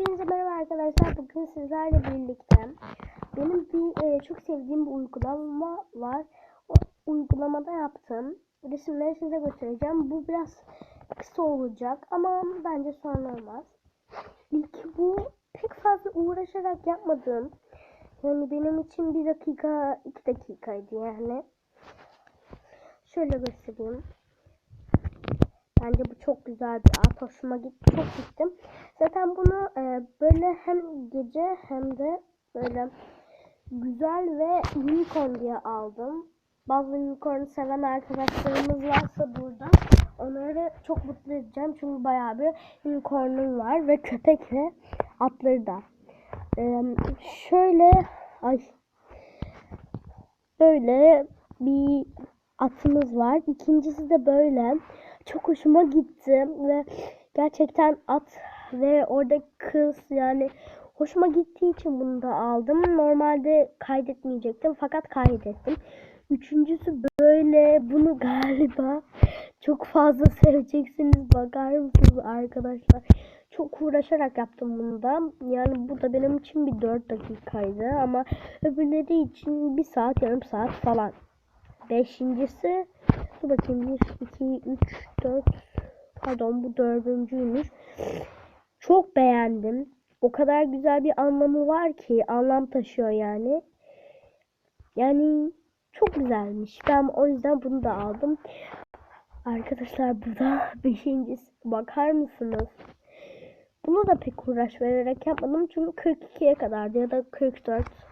Hepinize merhaba arkadaşlar. Bugün sizlerle birlikte benim bir e, çok sevdiğim bir uygulama var. O uygulamada yaptığım resimleri size göstereceğim. Bu biraz kısa olacak ama bence sorun olmaz. İlk bu pek fazla uğraşarak yapmadığım yani benim için bir dakika iki dakikaydı yani. Şöyle göstereyim. Bence bu çok güzel bir art. Hoşuma gitti. Çok gittim. Zaten bunu e, böyle hem gece hem de böyle güzel ve unicorn diye aldım. Bazı unicorn seven arkadaşlarımız varsa burada onları çok mutlu edeceğim. Çünkü bayağı bir unicornum var ve köpek ve atları da. E, şöyle ay böyle bir atımız var. İkincisi de böyle. Çok hoşuma gitti ve gerçekten at ve orada kız yani hoşuma gittiği için bunu da aldım. Normalde kaydetmeyecektim fakat kaydettim. Üçüncüsü böyle bunu galiba çok fazla seveceksiniz. Bakar mısınız arkadaşlar? Çok uğraşarak yaptım bunu da. Yani bu da benim için bir 4 dakikaydı ama öbürleri için bir saat yarım saat falan. Beşincisi dur bakayım 1, 2, 3, 4 pardon bu dördüncüymüş. Çok beğendim. O kadar güzel bir anlamı var ki anlam taşıyor yani. Yani çok güzelmiş. Ben o yüzden bunu da aldım. Arkadaşlar burada beşincisi bakar mısınız? Bunu da pek uğraş vererek yapmadım çünkü 42'ye kadardı ya da 44.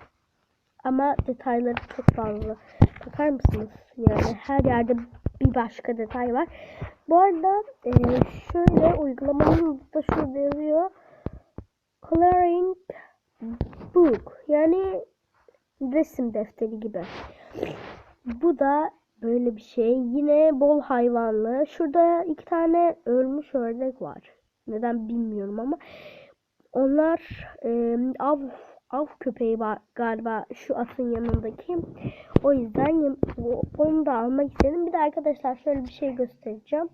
Ama detayları çok fazla. Bakar mısınız? Yani her yerde bir başka detay var. Bu arada e, şöyle uygulamanın da şurada yazıyor. Coloring book. Yani resim defteri gibi. Bu da böyle bir şey. Yine bol hayvanlı. Şurada iki tane ölmüş ördek var. Neden bilmiyorum ama onlar e, av av köpeği var galiba şu atın yanındaki. O yüzden onu da almak istedim. Bir de arkadaşlar şöyle bir şey göstereceğim.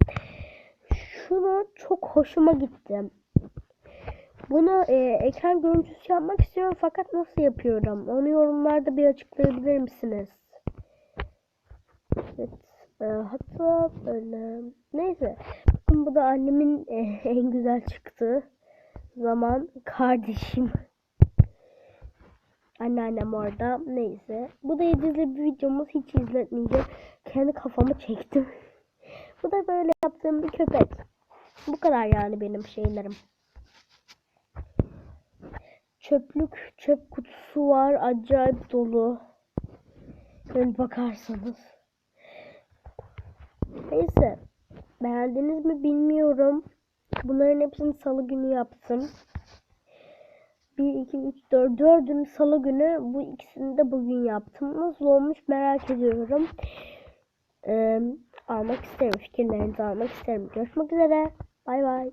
Şunu çok hoşuma gitti. Bunu e, ekran görüntüsü yapmak istiyorum fakat nasıl yapıyorum? Onu yorumlarda bir açıklayabilir misiniz? Evet. E, hatta böyle neyse. Bakın bu da annemin e, en güzel çıktığı zaman kardeşim. Anneannem orada. Neyse. Bu da yedizli bir videomuz. Hiç izletmeyeceğim. Kendi kafamı çektim. Bu da böyle yaptığım bir köpek. Bu kadar yani benim şeylerim. Çöplük, çöp kutusu var. Acayip dolu. Yani bakarsanız. Neyse. Beğendiniz mi bilmiyorum. Bunların hepsini salı günü yaptım. 1, 2, 3, 4. Dördünü salı günü bu ikisini de bugün yaptım. Nasıl olmuş merak ediyorum. Ee, almak isterim. Fikirlerinizi almak isterim. Görüşmek üzere. Bay bay.